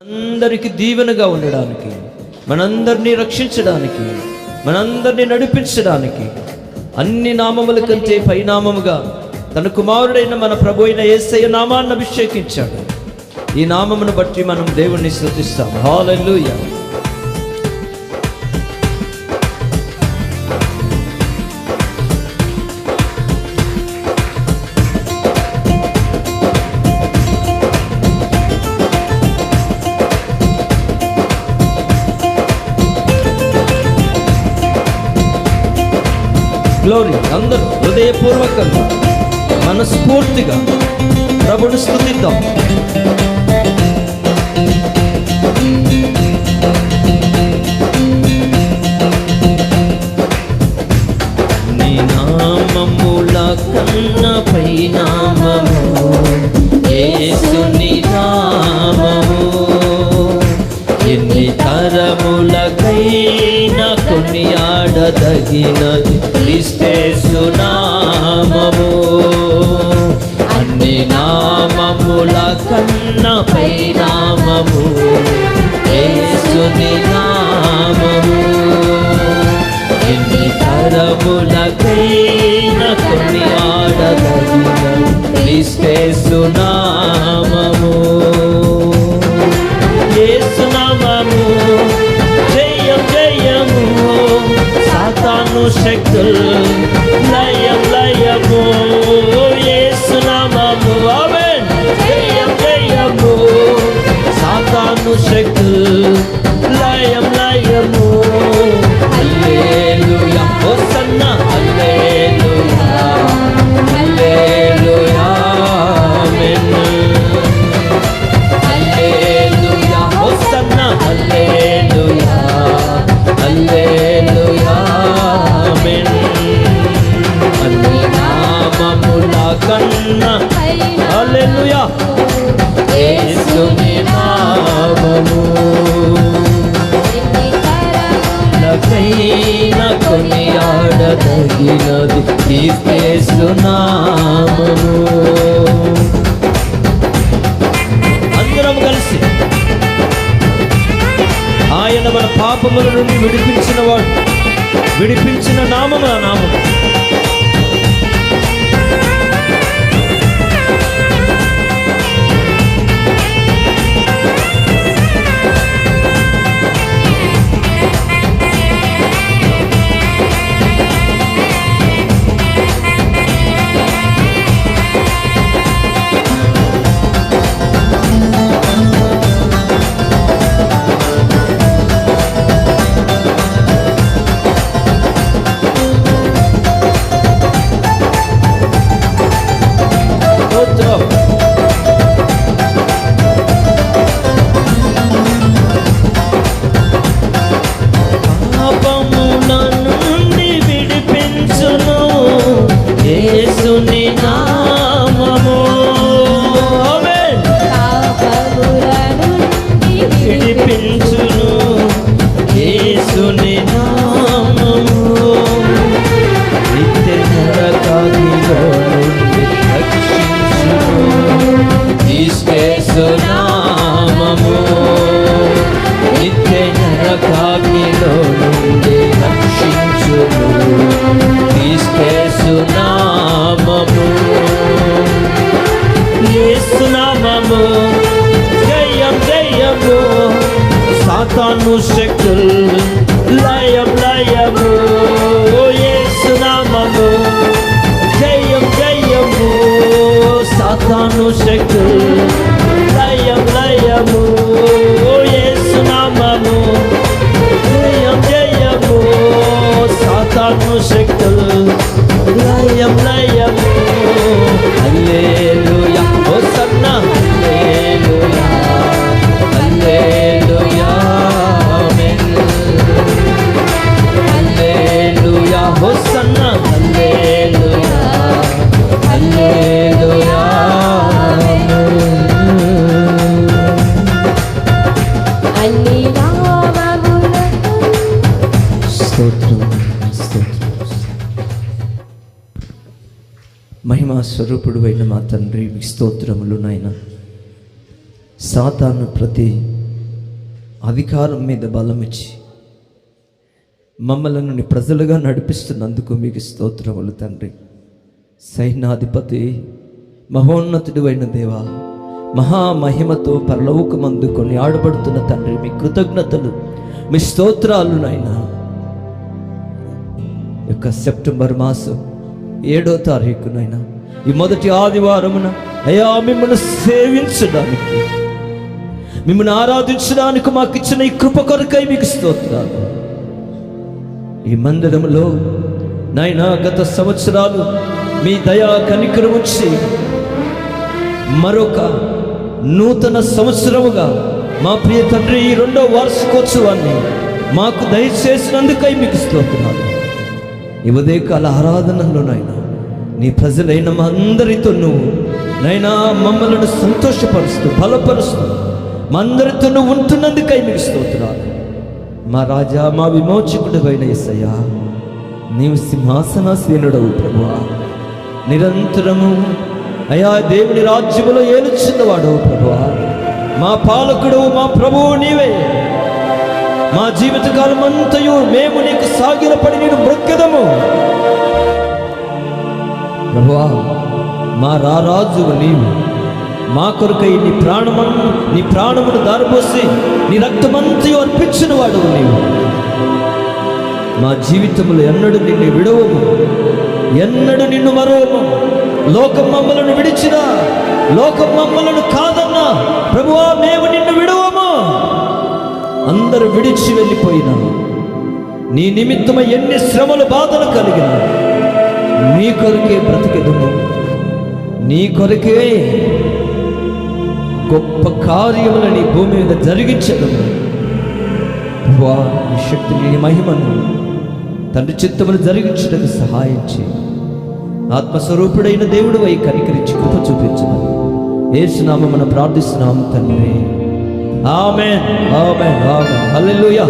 అందరికీ దీవెనగా ఉండడానికి మనందరినీ రక్షించడానికి మనందరినీ నడిపించడానికి అన్ని నామముల కంటే పైనామముగా తన కుమారుడైన మన ప్రభు అయిన ఏసయ్య నామాన్ని అభిషేకించాడు. ఈ నామమును బట్టి మనం దేవుణ్ణి శృతిస్తాం హాలూయ గ్లోరీ అందరూ హృదయపూర్వకంగా మనస్ఫూర్తిగా ప్రభుని స్థుతిద్దాం. నీ నామముల కన్న పైనామము యేసుని నామము ఎన్ని తరములకైనా కొనియాడదగినది క్రిస్తేసు నామము అన్ని నామముల కన్న పైనామము యేసుని నామము ఎన్ని తరములకైన కొన్ని ఆడదగిన క్రీస్తేసు నామము. శక్తులు లయం లయము. ఏసునామము ఆమేన్. జయం జయము. సాతాను శక్తులు లయం లయము. కీర్తిస్తున్నాము. అందరం కలిసి ఆయన మన పాపముల నుండి విడిపించిన వాడు. విడిపించిన నామము ఆ నామము సాతాను శక్తులు. లయం లయము హల్లెలూయా. మహిమా స్వరూపుడు అయిన మా తండ్రి మీ స్తోత్రములు నాయన. సాతాను ప్రతి అధికారం మీద బలం ఇచ్చి మమ్మల్ని నీ ప్రజలుగా నడిపిస్తున్నందుకు మీకు స్తోత్రములు తండ్రి. సైన్యాధిపతి మహోన్నతుడు అయిన దేవా మహామహిమతో పరలోకమందు కొన్ని ఆడబడుతున్న తండ్రి మీ కృతజ్ఞతలు మీ స్తోత్రాలు నాయన. యొక్క సెప్టెంబర్ మాసం ఏడో తారీఖునైనా ఈ మొదటి ఆదివారమున అయ్యా మిమ్మల్ని సేవించడానికి మిమ్మల్ని ఆరాధించడానికి మాకు ఇచ్చిన ఈ కృప కొరకై మీకు స్తోత్రాలు. ఈ మందిరంలో నైనా గత సంవత్సరాలు మీ దయా కనికరం వచ్చి మరొక నూతన సంవత్సరముగా మా ప్రియ తండ్రి ఈ రెండో వార్షికోత్సవాన్ని మాకు దయచేసినందుకై మీకు స్తోత్రాలు. ఈ ఉదయకాల ఆరాధనలో నాయన నీ ప్రజలైన మా అందరితో నువ్వు నైనా మమ్మల్ని సంతోషపరుస్తూ బలపరుస్తూ మా అందరితో నువ్వు ఉంటున్నందుకై మీకు స్తోత్రాలు. మా రాజా మా విమోచకుడు అయిన ఎస్సయ్యా నీవు సింహాసనాసీనుడవు ప్రభువా. నిరంతరము అయా దేవుని రాజ్యములో ఏలుచున్నవాడవు ప్రభువా. మా పాలకుడు మా ప్రభువు నీవే. మా జీవితకాలం అంతయు మేము నీకు సాగిలపడి నేను మృక్కెదము ప్రభువా మా రారాజు నీవు. మా కొరకై నీ ప్రాణమను నీ ప్రాణమును దారిపోసి నీ రక్తమంతయు అర్పించిన వాడు నీవు. మా జీవితంలో ఎన్నడు నిన్ను విడవము. ఎన్నడు నిన్ను మరవము. లోకం మమ్మలను విడిచినా లోకం మమ్మలను కాదన్నా ప్రభువా మేము నిన్ను విడవము. అందరూ విడిచి వెళ్ళిపోయినా నీ నిమిత్తమై ఎన్ని శ్రమలు బాధలు కలిగినా నీ కొరకే బ్రతికెదుము. నీ కొరకే గొప్ప కార్యములని భూమి మీద జరిగించదము. వా నీ శక్తిని నీ మహిమను తండ్రి చిత్తమును జరిగించడానికి సహాయం చేయి. ఆత్మస్వరూపుడైన దేవుడు వై కనికరించి కృప చూపించమని ఏసునామ మనం ప్రార్థిస్తున్నాము తండ్రి. ఆమె ఆమె ఆమె హల్లెలూయా.